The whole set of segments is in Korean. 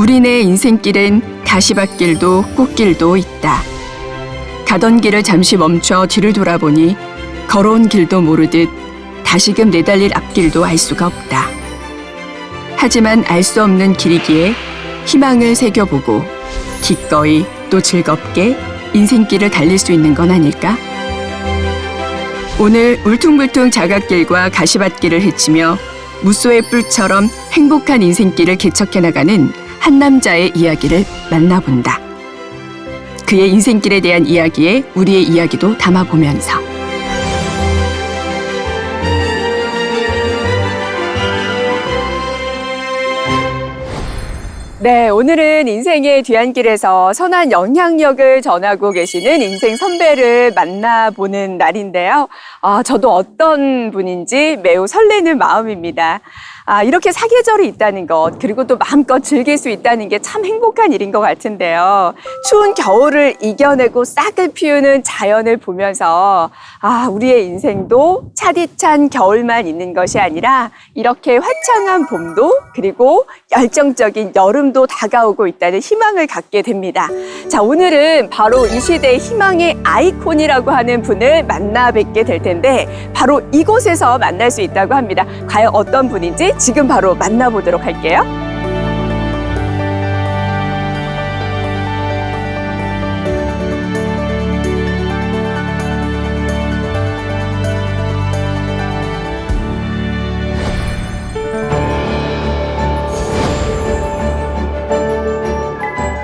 우리네 인생길엔 가시밭길도 꽃길도 있다. 가던 길을 잠시 멈춰 뒤를 돌아보니 걸어온 길도 모르듯 다시금 내달릴 앞길도 알 수가 없다. 하지만 알 수 없는 길이기에 희망을 새겨보고 기꺼이 또 즐겁게 인생길을 달릴 수 있는 건 아닐까? 오늘 울퉁불퉁 자갓길과 가시밭길을 헤치며 무소의 뿔처럼 행복한 인생길을 개척해 나가는 한 남자의 이야기를 만나본다. 그의 인생길에 대한 이야기에 우리의 이야기도 담아보면서 네, 오늘은 인생의 뒤안길에서 선한 영향력을 전하고 계시는 인생 선배를 만나보는 날인데요. 아, 저도 어떤 분인지 매우 설레는 마음입니다. 아, 이렇게 사계절이 있다는 것, 그리고 또 마음껏 즐길 수 있다는 게 참 행복한 일인 것 같은데요. 추운 겨울을 이겨내고 싹을 피우는 자연을 보면서, 아, 우리의 인생도 차디찬 겨울만 있는 것이 아니라 이렇게 화창한 봄도, 그리고 열정적인 여름도 다가오고 있다는 희망을 갖게 됩니다. 자, 오늘은 바로 이 시대의 희망의 아이콘이라고 하는 분을 만나 뵙게 될 텐데, 바로 이곳에서 만날 수 있다고 합니다. 과연 어떤 분인지 지금 바로 만나보도록 할게요.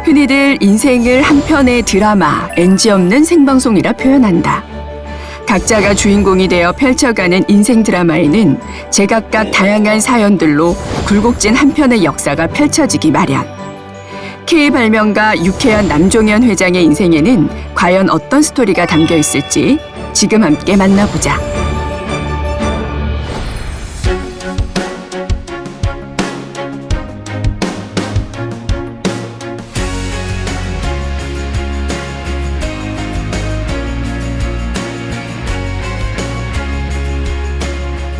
흔히들 인생을 한 편의 드라마, NG 없는 생방송이라 표현한다. 각자가 주인공이 되어 펼쳐가는 인생 드라마에는 제각각 다양한 사연들로 굴곡진 한 편의 역사가 펼쳐지기 마련. K 발명가 유쾌한 남종현 회장의 인생에는 과연 어떤 스토리가 담겨 있을지 지금 함께 만나보자.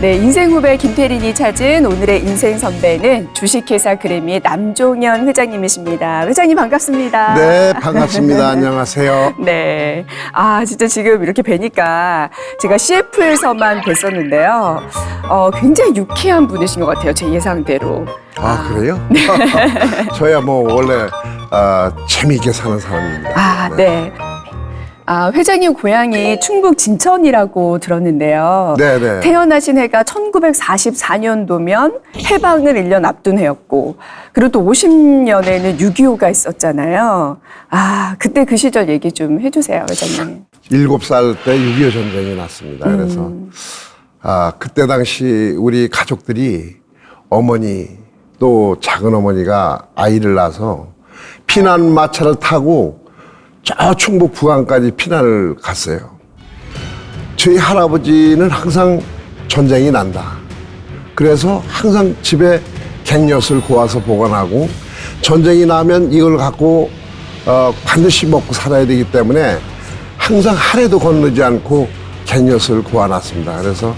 네, 인생 후배 김태린이 찾은 오늘의 인생 선배는 주식회사 그래미의 남종현 회장님이십니다. 회장님 반갑습니다. 네, 반갑습니다. 안녕하세요. 네. 아, 진짜 지금 이렇게 뵈니까 제가 CF에서만 뵀었는데요. 어, 굉장히 유쾌한 분이신 것 같아요. 제 예상대로. 아, 그래요? 저야 뭐 원래 아, 재미있게 사는 사람입니다. 아, 네. 아, 회장님 고향이 충북 진천이라고 들었는데요. 네, 네. 태어나신 해가 1944년도면 해방을 1년 앞둔 해였고, 그리고 또 50년에는 6.25가 있었잖아요. 아, 그때 그 시절 얘기 좀 해주세요, 회장님. 일곱 살때 6.25 전쟁이 났습니다. 그래서 아, 그때 당시 우리 가족들이 어머니 또 작은 어머니가 아이를 낳아서 피난 마차를 타고 저 충북 부안까지 피난을 갔어요. 저희 할아버지는 항상 전쟁이 난다. 그래서 항상 집에 갱엿을 고아서 보관하고 전쟁이 나면 이걸 갖고 어, 반드시 먹고 살아야 되기 때문에 항상 하루도 건너지 않고 갱엿을 고아놨습니다. 그래서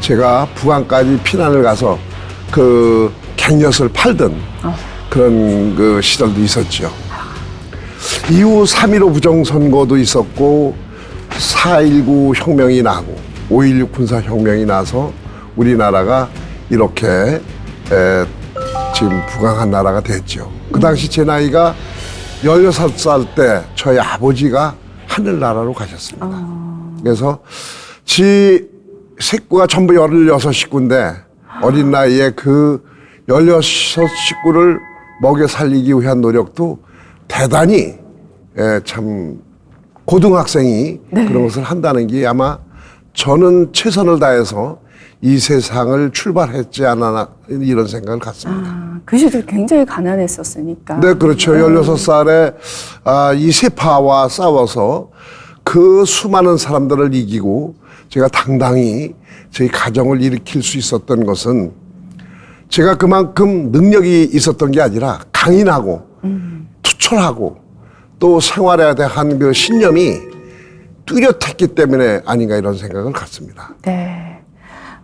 제가 부안까지 피난을 가서 그 갱엿을 팔던 그런 그 시절도 있었죠. 이후 3.15 부정선거도 있었고 4.19 혁명이 나고 5.16 군사혁명이 나서 우리나라가 이렇게 에, 지금 부강한 나라가 됐죠. 그 당시 제 나이가 16살 때 저희 아버지가 하늘나라로 가셨습니다. 그래서 지 식구가 전부 16 식구인데 어린 나이에 그 16 식구를 먹여 살리기 위한 노력도 대단히 예, 참 고등학생이 그런 것을 한다는 게 아마 저는 최선을 다해서 이 세상을 출발했지 않았나 이런 생각을 갖습니다. 아, 그 시절 굉장히 가난했었으니까. 네, 그렇죠. 16살에 아, 이 세파와 싸워서 그 수많은 사람들을 이기고 제가 당당히 저희 가정을 일으킬 수 있었던 것은 제가 그만큼 능력이 있었던 게 아니라 강인하고 투철하고 또 생활에 대한 그 신념이 뚜렷했기 때문에 아닌가 이런 생각을 갖습니다. 네.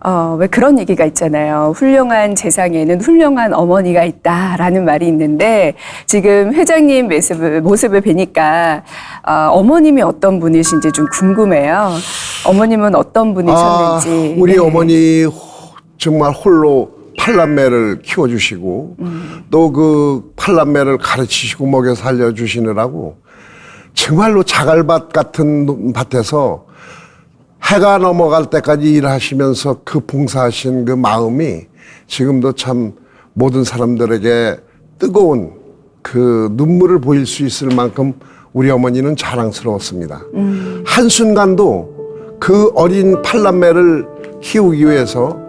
어, 왜 그런 얘기가 있잖아요. 훌륭한 재상에는 훌륭한 어머니가 있다라는 말이 있는데 지금 회장님 모습을, 모습을 뵈니까 어, 어머님이 어떤 분이신지 좀 궁금해요. 어머님은 어떤 분이셨는지. 아, 우리 네. 어머니 호- 정말 홀로 팔남매를 키워주시고 또그 팔남매를 가르치시고 먹여 살려주시느라고 정말로 자갈밭 같은 밭에서 해가 넘어갈 때까지 일하시면서 그 봉사하신 그 마음이 지금도 참 모든 사람들에게 뜨거운 그 눈물을 보일 수 있을 만큼 우리 어머니는 자랑스러웠습니다. 한순간도 그 어린 팔남매를 키우기 위해서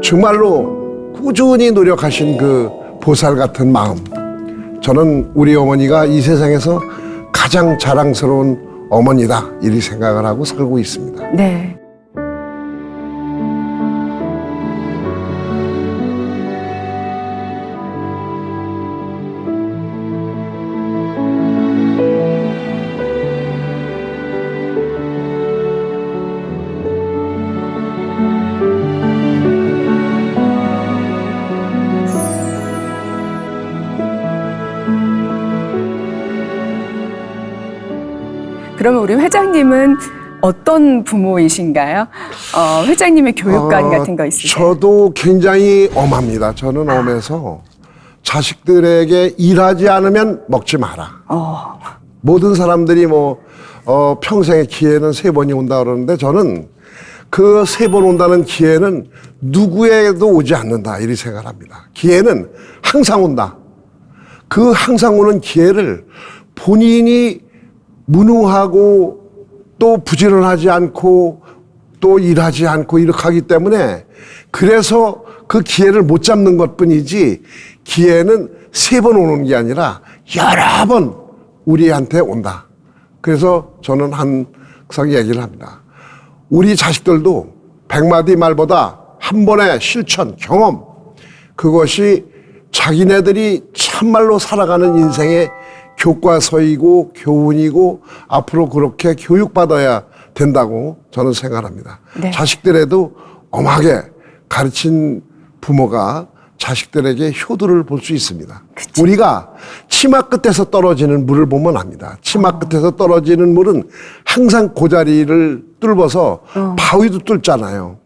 정말로 꾸준히 노력하신 그 보살 같은 마음. 저는 우리 어머니가 이 세상에서 가장 자랑스러운 어머니다. 이리 생각을 하고 살고 있습니다. 네. 그러면 우리 회장님은 어떤 부모이신가요? 어, 회장님의 교육관 어, 같은 거 있으세요? 저도 굉장히 엄합니다. 저는 엄해서 자식들에게 일하지 않으면 먹지 마라. 어, 모든 사람들이 뭐 어, 평생의 기회는 세 번이 온다 그러는데 저는 그 세 번 온다는 기회는 누구에게도 오지 않는다 이렇게 생각합니다. 기회는 항상 온다. 그 항상 오는 기회를 본인이 무능하고 또 부지런하지 않고 또 일하지 않고 이렇게 하기 때문에 그래서 그 기회를 못 잡는 것 뿐이지 기회는 세 번 오는 게 아니라 여러 번 우리한테 온다. 그래서 저는 항상 얘기를 합니다. 우리 자식들도 백마디 말보다 한 번의 실천, 경험, 그것이 자기네들이 참말로 살아가는 인생의 교과서이고 교훈이고 앞으로 그렇게 교육받아야 된다고 저는 생각합니다. 네. 자식들에도 엄하게 가르친 부모가 자식들에게 효도를 볼 수 있습니다. 우리가 치마 끝에서 떨어지는 물을 보면 압니다. 치마 끝에서 떨어지는 물은 항상 고자리를 뚫어서 바위도 뚫잖아요.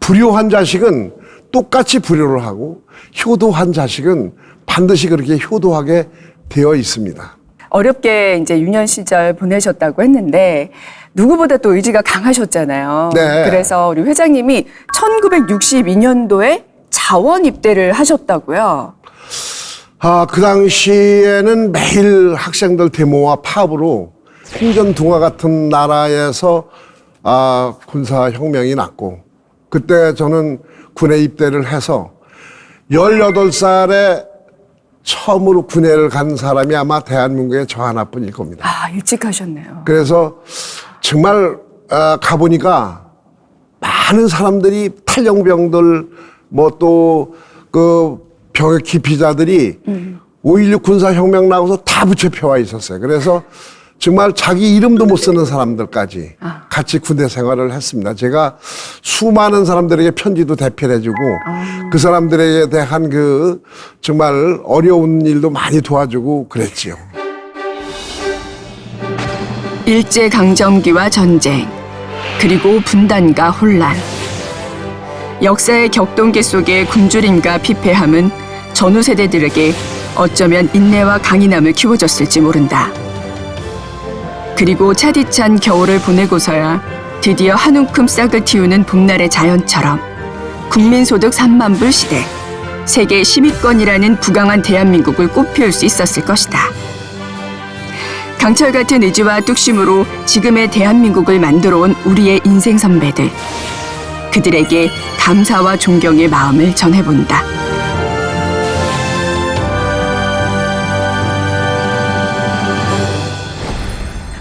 불효한 자식은 똑같이 불효를 하고 효도한 자식은 반드시 그렇게 효도하게 되어 있습니다. 어렵게 이제 유년 시절 보내셨다고 했는데 누구보다 또 의지가 강하셨잖아요. 네. 그래서 우리 회장님이 1962년도에 자원 입대를 하셨다고요. 아, 그 당시에는 매일 학생들 데모와 파업으로 행전동화 같은 나라에서 아, 군사 혁명이 났고, 그때 저는 군에 입대를 해서 18살에 처음으로 군에를 간 사람이 아마 대한민국에 저 하나뿐일 겁니다. 아, 일찍 하셨네요. 그래서 정말 아, 가보니까 많은 사람들이 탈영병들 뭐 또 그 병역 기피자들이 5.16 군사혁명 나고서 다 부채 펴와 있었어요. 그래서 정말 자기 이름도 못 쓰는 사람들까지 같이 군대 생활을 했습니다. 제가 수많은 사람들에게 편지도 대필해주고 그 사람들에 대한 그 정말 어려운 일도 많이 도와주고 그랬지요. 일제 강점기와 전쟁, 그리고 분단과 혼란. 역사의 격동기 속의 굶주림과 피폐함은 전후 세대들에게 어쩌면 인내와 강인함을 키워줬을지 모른다. 그리고 차디찬 겨울을 보내고서야 드디어 한 움큼 싹을 틔우는 봄날의 자연처럼 국민소득 3만 불 시대, 세계 10위권이라는 부강한 대한민국을 꽃피울 수 있었을 것이다. 강철 같은 의지와 뚝심으로 지금의 대한민국을 만들어 온 우리의 인생 선배들. 그들에게 감사와 존경의 마음을 전해본다.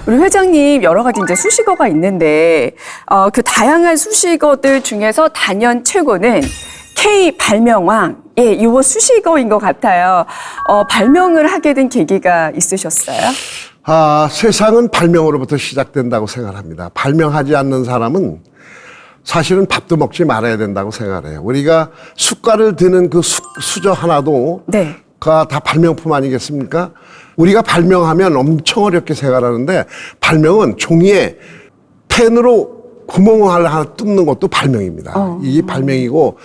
우리 회장님 여러 가지 이제 수식어가 있는데 어, 그 다양한 수식어들 중에서 단연 최고는 K 발명왕. 예, 이거 수식어인 것 같아요. 어, 발명을 하게 된 계기가 있으셨어요? 아, 세상은 발명으로부터 시작된다고 생각합니다. 발명하지 않는 사람은 사실은 밥도 먹지 말아야 된다고 생각해요. 우리가 숟갈을 드는 그 수, 수저 하나도 네. 가다 발명품 아니겠습니까? 우리가 발명하면 엄청 어렵게 생각하는데 발명은 종이에 펜으로 구멍을 하나 뚫는 것도 발명입니다. 이게 발명이고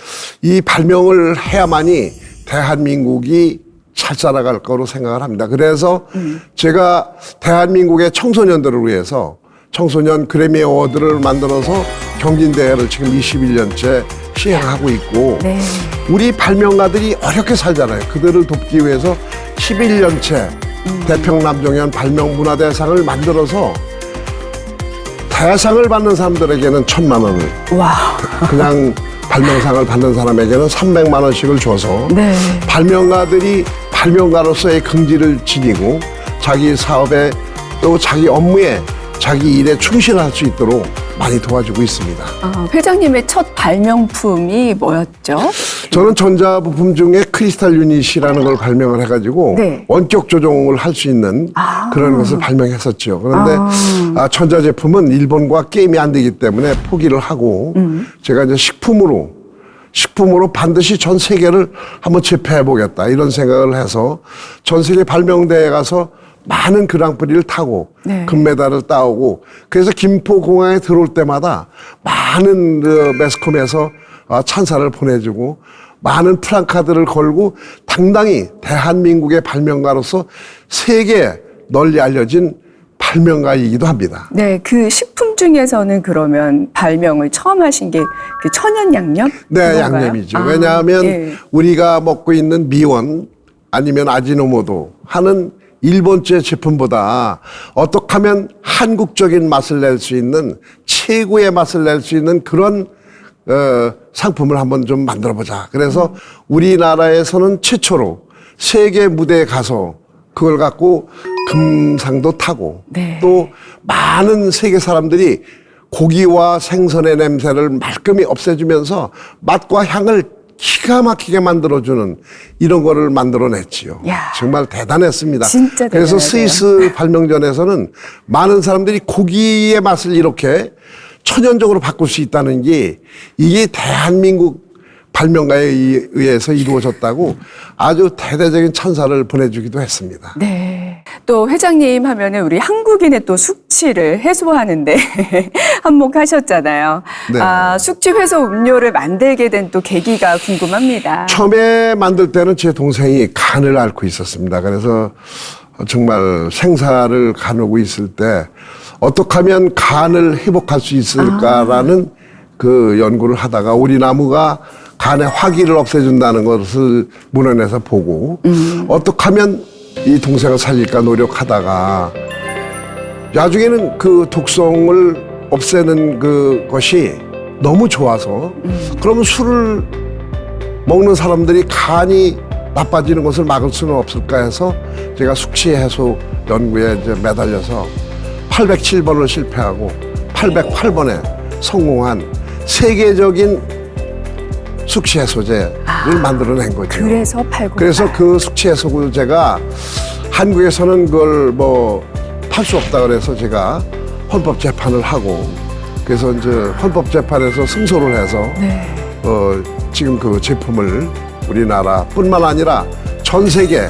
이 발명을 해야만이 대한민국이 잘 살아갈 거로 생각을 합니다. 그래서 제가 대한민국의 청소년들을 위해서 청소년 그래미 어워드를 만들어서 경진대회를 지금 21년째 시행하고 있고 네. 우리 발명가들이 어렵게 살잖아요. 그들을 돕기 위해서 11년째 대평남종현 발명문화대상을 만들어서 대상을 받는 사람들에게는 천만 원을 와. 그냥 발명상을 받는 사람에게는 300만 원씩을 줘서 네. 발명가들이 발명가로서의 긍지를 지니고 자기 사업에 또 자기 업무에 자기 일에 충실할 수 있도록 많이 도와주고 있습니다. 아, 회장님의 첫 발명품이 뭐였죠? 저는 전자부품 중에 크리스탈 유닛이라는 걸 발명을 해가지고 네. 원격 조종을 할 수 있는 아. 그런 것을 발명했었죠. 그런데 아. 아, 전자 제품은 일본과 게임이 안 되기 때문에 포기를 하고 음. 제가 이제 식품으로 식품으로 반드시 전 세계를 한번 제패해 보겠다 이런 생각을 해서 전 세계 발명대회 가서 많은 그랑프리를 타고 네. 금메달을 따오고 그래서 김포공항에 들어올 때마다 많은 그 매스컴에서 아, 찬사를 보내주고 많은 프랑카드를 걸고 당당히 대한민국의 발명가로서 세계에 널리 알려진 발명가이기도 합니다. 네, 그 식품 중에서는 그러면 발명을 처음 하신 게 그 천연 양념? 네, 그건가요? 양념이죠. 아, 왜냐하면 예. 우리가 먹고 있는 미원 아니면 아지노모도 하는 일본제 제품보다 어떻게 하면 한국적인 맛을 낼 수 있는 최고의 맛을 낼 수 있는 그런 어, 상품을 한번 좀 만들어 보자. 그래서 우리나라에서는 최초로 세계 무대에 가서 그걸 갖고 금상도 타고 네. 또 많은 세계 사람들이 고기와 생선의 냄새를 말끔히 없애주면서 맛과 향을 기가 막히게 만들어주는 이런 거를 만들어냈지요. 야. 정말 대단했습니다. 진짜 그래서 대단하네요. 스위스 발명전에서는 많은 사람들이 고기의 맛을 이렇게 천연적으로 바꿀 수 있다는 게 이게 대한민국 발명가에 의- 의해서 이루어졌다고 아주 대대적인 찬사를 보내주기도 했습니다. 네. 또 회장님 하면은 우리 한국인의 또 숙취를 해소하는데 한몫하셨잖아요. 네. 아, 숙취 해소 음료를 만들게 된 또 계기가 궁금합니다. 처음에 만들 때는 제 동생이 간을 앓고 있었습니다. 그래서 정말 생사를 가누고 있을 때 어떻게 하면 간을 회복할 수 있을까라는 그 연구를 하다가 우리 나무가 간의 화기를 없애준다는 것을 문헌에서 보고 어떻게 하면 이 동생을 살릴까 노력하다가 나중에는 그 독성을 없애는 그 것이 너무 좋아서 그러면 술을 먹는 사람들이 간이 나빠지는 것을 막을 수는 없을까 해서 제가 숙취 해소 연구에 이제 매달려서 807번을 실패하고 808번에 성공한 세계적인 숙취 해소제를 만들어낸 거죠. 그래서 팔고. 그래서 그 숙취 해소를 제가 한국에서는 그걸 뭐 팔 수 없다 그래서 제가 헌법 재판을 하고 그래서 이제 헌법 재판에서 승소를 해서 네. 어, 지금 그 제품을 우리나라뿐만 아니라 전 세계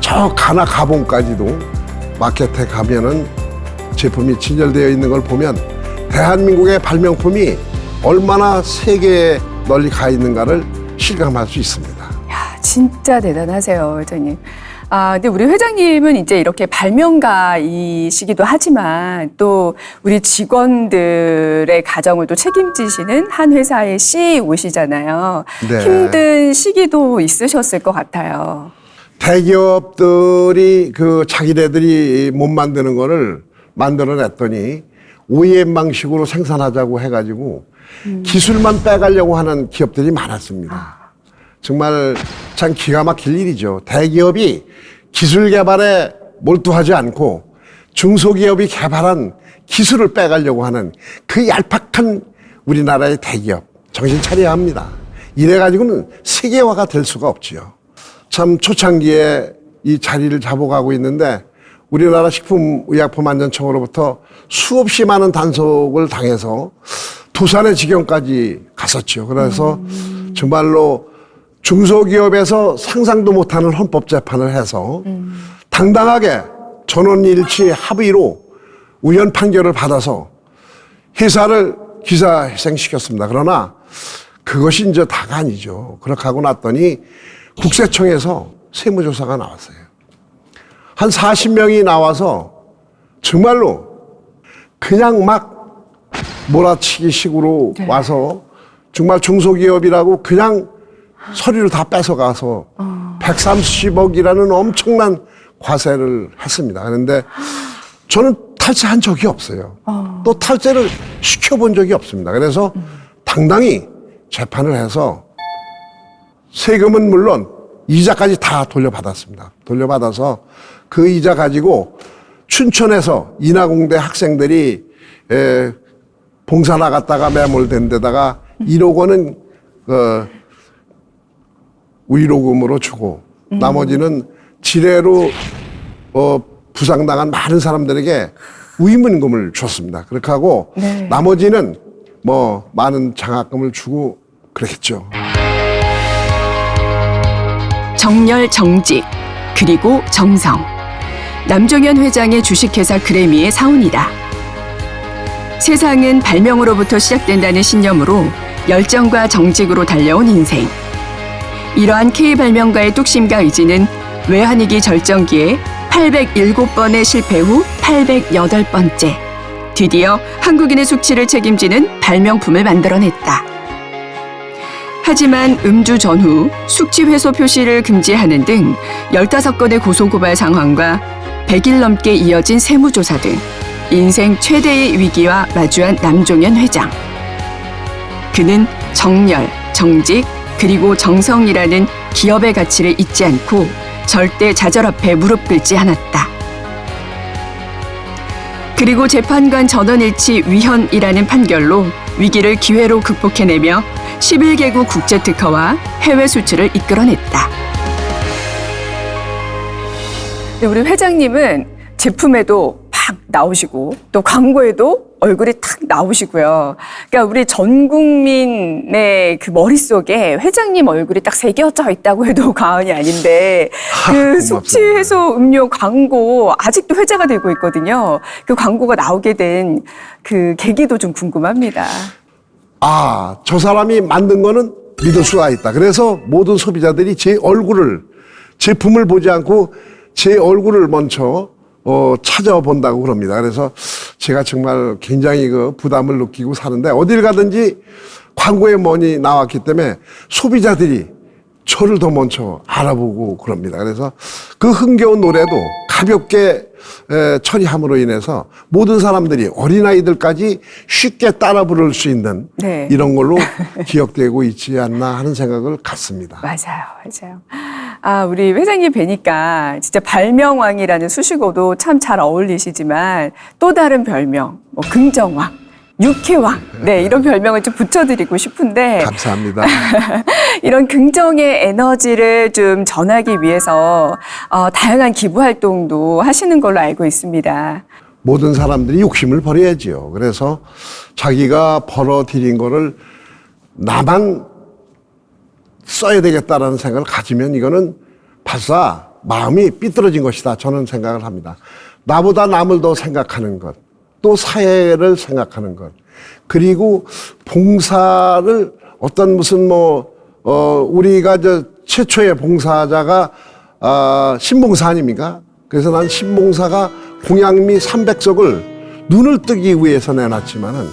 저 가나 가봉까지도 마켓에 가면은 제품이 진열되어 있는 걸 보면 대한민국의 발명품이 얼마나 세계에 널리 가 있는가를 실감할 수 있습니다. 야, 진짜 대단하세요, 회장님. 아, 근데 우리 회장님은 이제 이렇게 발명가이시기도 하지만 또 우리 직원들의 가정을 또 책임지시는 한 회사의 CEO시잖아요. 네. 힘든 시기도 있으셨을 것 같아요. 대기업들이 그 자기네들이 못 만드는 거를 만들어냈더니 OEM 방식으로 생산하자고 해가지고 기술만 빼가려고 하는 기업들이 많았습니다. 정말 참 기가 막힐 일이죠. 대기업이 기술 개발에 몰두하지 않고 중소기업이 개발한 기술을 빼가려고 하는 그 얄팍한 우리나라의 대기업 정신 차려야 합니다. 이래가지고는 세계화가 될 수가 없지요. 참 초창기에 이 자리를 잡아가고 있는데 우리나라 식품의약품안전청으로부터 수없이 많은 단속을 당해서 부산의 지경까지 갔었죠. 그래서 정말로 중소기업에서 상상도 못하는 헌법재판을 해서 당당하게 전원일치 합의로 우연 판결을 받아서 회사를 기사회생시켰습니다. 그러나 그것이 이제 다가 아니죠. 그렇게 하고 났더니 국세청에서 세무조사가 나왔어요. 한 40명이 나와서 정말로 그냥 막 몰아치기 식으로 와서 정말 중소기업이라고 그냥 서류를 다 뺏어가서 130억이라는 엄청난 과세를 했습니다. 그런데 저는 탈세한 적이 없어요. 또 탈세를 시켜본 적이 없습니다. 그래서 당당히 재판을 해서 세금은 물론 이자까지 다 돌려받았습니다. 돌려받아서 그 이자 가지고 춘천에서 인하공대 학생들이 에, 봉사 나갔다가 매몰된 데다가 1억 원은 어, 위로금으로 주고 나머지는 지뢰로 어, 부상당한 많은 사람들에게 위문금을 줬습니다. 그렇게 하고 네. 나머지는 뭐 많은 장학금을 주고 그랬겠죠. 정열 정직 그리고 정성 남종현 회장의 주식회사 그래미의 사원이다. 세상은 발명으로부터 시작된다는 신념으로 열정과 정직으로 달려온 인생. 이러한 K 발명가의 뚝심과 의지는 외환위기 절정기에 807번의 실패 후 808번째 드디어 한국인의 숙취를 책임지는 발명품을 만들어냈다. 하지만 음주 전후 숙취 회소 표시를 금지하는 등 15건의 고소고발 상황과 100일 넘게 이어진 세무조사 등 인생 최대의 위기와 마주한 남종현 회장. 그는 정열, 정직, 그리고 정성이라는 기업의 가치를 잊지 않고 절대 좌절 앞에 무릎 꿇지 않았다. 그리고 재판관 전원일치 위헌이라는 판결로 위기를 기회로 극복해내며 11개국 국제 특허와 해외 수출을 이끌어냈다. 네, 우리 회장님은 제품에도 팍 나오시고 또 광고에도 얼굴이 탁 나오시고요. 그러니까 우리 전 국민의 그 머릿속에 회장님 얼굴이 딱 새겨져 있다고 해도 과언이 아닌데 하, 그. 숙취 해소 음료 광고 아직도 회자가 되고 있거든요. 그 광고가 나오게 된 그 계기도 좀 궁금합니다. 아, 저 사람이 만든 거는 믿을 수가 있다. 그래서 모든 소비자들이 제 얼굴을, 제품을 보지 않고 제 얼굴을 먼저 어, 찾아본다고 그럽니다. 그래서 제가 정말 굉장히 그 부담을 느끼고 사는데 어딜 가든지 광고에 뭐니 나왔기 때문에 소비자들이 저를 더 먼저 알아보고 그럽니다. 그래서 그 흥겨운 노래도 가볍게 에, 처리함으로 인해서 모든 사람들이 어린아이들까지 쉽게 따라 부를 수 있는 네. 이런 걸로 기억되고 있지 않나 하는 생각을 갖습니다. 맞아요, 맞아요. 아, 우리 회장님 뵈니까 진짜 발명왕이라는 수식어도 참 잘 어울리시지만 또 다른 별명, 뭐 긍정왕, 육회왕, 네 이런 별명을 좀 붙여드리고 싶은데 감사합니다. 이런 긍정의 에너지를 좀 전하기 위해서 어, 다양한 기부 활동도 하시는 걸로 알고 있습니다. 모든 사람들이 욕심을 버려야지요. 그래서 자기가 벌어들인 거를 나만 써야 되겠다라는 생각을 가지면 이거는 발사 마음이 삐뚤어진 것이다. 저는 생각을 합니다. 나보다 남을 더 생각하는 것, 또 사회를 생각하는 것, 그리고 봉사를 어떤 무슨 뭐, 어, 우리가 저 최초의 봉사자가, 아, 신봉사 아닙니까? 그래서 난 신봉사가 공양미 300석을 눈을 뜨기 위해서 내놨지만은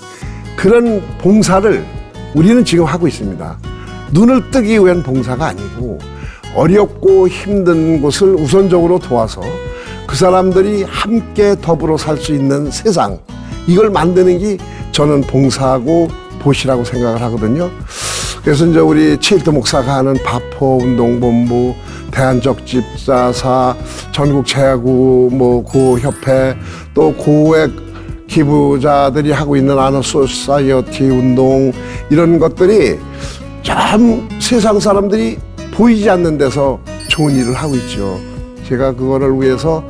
그런 봉사를 우리는 지금 하고 있습니다. 눈을 뜨기 위한 봉사가 아니고 어렵고 힘든 곳을 우선적으로 도와서 그 사람들이 함께 더불어 살 수 있는 세상 이걸 만드는 게 저는 봉사하고 보시라고 생각을 하거든요. 그래서 이제 우리 칠도 목사가 하는 바포 운동본부, 대한적 집사사, 전국 제야구 뭐 구협회 또 고액 기부자들이 하고 있는 아너 소사이어티 운동 이런 것들이 참 세상 사람들이 보이지 않는 데서 좋은 일을 하고 있죠. 제가 그거를 위해서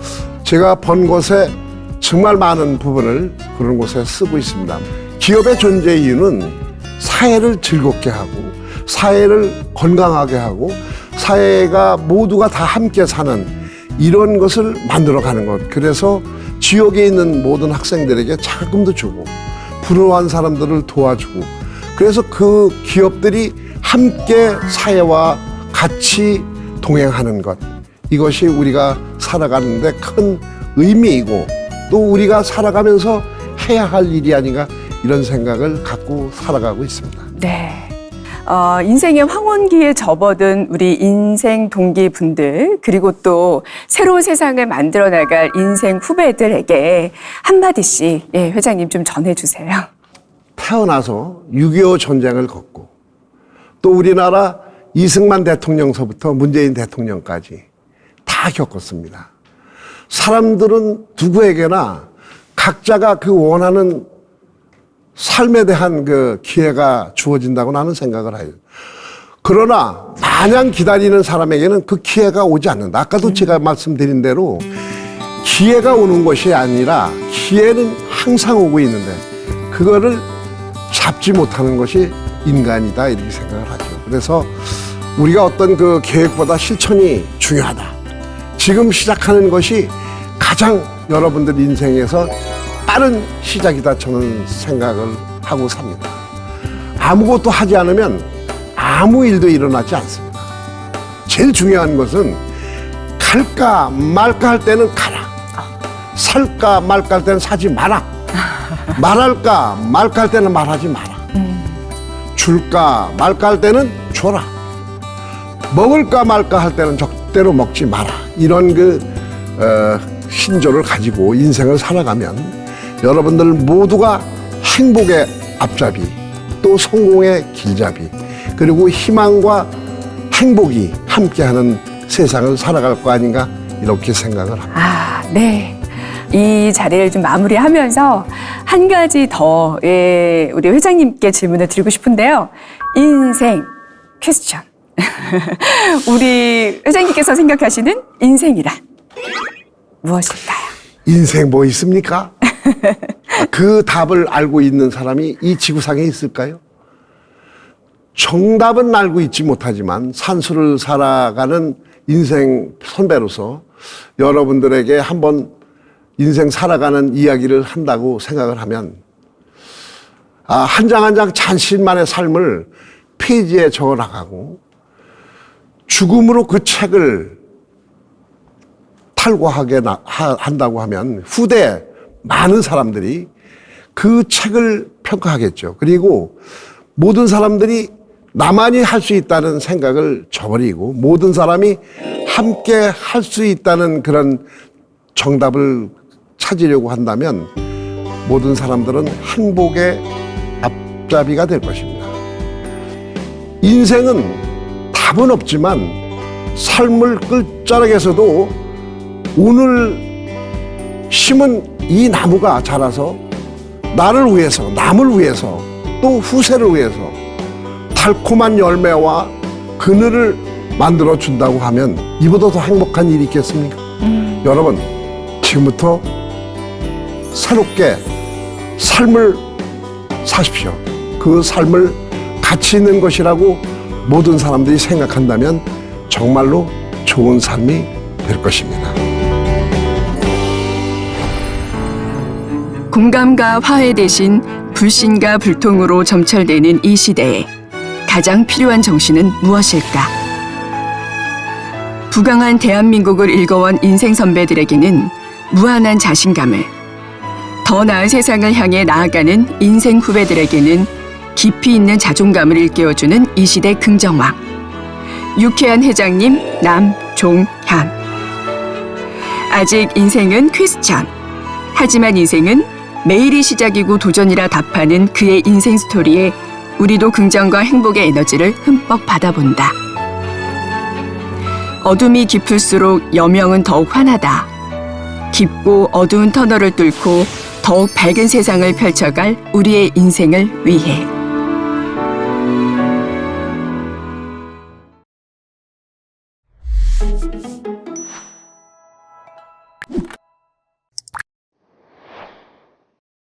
제가 번 곳에 정말 많은 부분을 그런 곳에 쓰고 있습니다. 기업의 존재 이유는 사회를 즐겁게 하고 사회를 건강하게 하고 사회가 모두가 다 함께 사는 이런 것을 만들어 가는 것. 그래서 지역에 있는 모든 학생들에게 자금도 주고 불우한 사람들을 도와주고 그래서 그 기업들이 함께 사회와 같이 동행하는 것. 이것이 우리가 살아가는데 큰 의미이고 또 우리가 살아가면서 해야 할 일이 아닌가 이런 생각을 갖고 살아가고 있습니다. 네. 어, 인생의 황혼기에 접어든 우리 인생 동기분들, 그리고 또 새로운 세상을 만들어 나갈 인생 후배들에게 한마디씩, 예, 회장님 좀 전해주세요. 태어나서 6.25 전쟁을 겪고 또 우리나라 이승만 대통령서부터 문재인 대통령까지 다 겪었습니다. 사람들은 누구에게나 각자가 그 원하는 삶에 대한 그 기회가 주어진다고 나는 생각을 해요. 그러나 마냥 기다리는 사람에게는 그 기회가 오지 않는다. 아까도 제가 말씀드린 대로 기회가 오는 것이 아니라 기회는 항상 오고 있는데 그거를 잡지 못하는 것이 인간이다 이렇게 생각을 하죠. 그래서 우리가 어떤 그 계획보다 실천이 중요하다. 지금 시작하는 것이 가장 여러분들 인생에서 빠른 시작이다 저는 생각을 하고 삽니다. 아무것도 하지 않으면 아무 일도 일어나지 않습니다. 제일 중요한 것은 갈까 말까 할 때는 가라. 살까 말까 할 때는 사지 마라. 말할까 말까 할 때는 말하지 마라. 줄까 말까 할 때는 줘라. 먹을까 말까 할 때는 적 대로 먹지 마라. 이런 그 어, 신조를 가지고 인생을 살아가면 여러분들 모두가 행복의 앞잡이, 또 성공의 길잡이, 그리고 희망과 행복이 함께하는 세상을 살아갈 거 아닌가 이렇게 생각을 합니다. 아, 네. 이 자리를 좀 마무리하면서 한 가지 더, 예, 우리 회장님께 질문을 드리고 싶은데요. 인생 퀘스천. 우리 회장님께서 생각하시는 인생이란 무엇일까요? 인생 뭐 있습니까? 그 답을 알고 있는 사람이 이 지구상에 있을까요? 정답은 알고 있지 못하지만 산수를 살아가는 인생 선배로서 여러분들에게 한번 인생 살아가는 이야기를 한다고 생각을 하면 아, 한 장 한 장 자신만의 삶을 페이지에 적어 나가고 죽음으로 그 책을 탈고하게 한다고 하면 후대 많은 사람들이 그 책을 평가하겠죠. 그리고 모든 사람들이 나만이 할 수 있다는 생각을 저버리고 모든 사람이 함께 할 수 있다는 그런 정답을 찾으려고 한다면 모든 사람들은 행복의 앞잡이가 될 것입니다. 인생은 답은 없지만 삶을 끝자락에서도 오늘 심은 이 나무가 자라서 나를 위해서, 남을 위해서, 또 후세를 위해서 달콤한 열매와 그늘을 만들어 준다고 하면 이보다 더 행복한 일이 있겠습니까? 여러분, 지금부터 새롭게 삶을 사십시오. 그 삶을 가치 있는 것이라고 모든 사람들이 생각한다면 정말로 좋은 삶이 될 것입니다. 공감과 화해 대신 불신과 불통으로 점철되는 이 시대에 가장 필요한 정신은 무엇일까? 부강한 대한민국을 일궈온 인생 선배들에게는 무한한 자신감을, 더 나은 세상을 향해 나아가는 인생 후배들에게는 깊이 있는 자존감을 일깨워주는 이 시대 긍정왕. 유쾌한 회장님 남종현. 아직 인생은 퀘스천. 하지만 인생은 매일이 시작이고 도전이라 답하는 그의 인생 스토리에 우리도 긍정과 행복의 에너지를 흠뻑 받아본다. 어둠이 깊을수록 여명은 더욱 환하다. 깊고 어두운 터널을 뚫고 더욱 밝은 세상을 펼쳐갈 우리의 인생을 위해.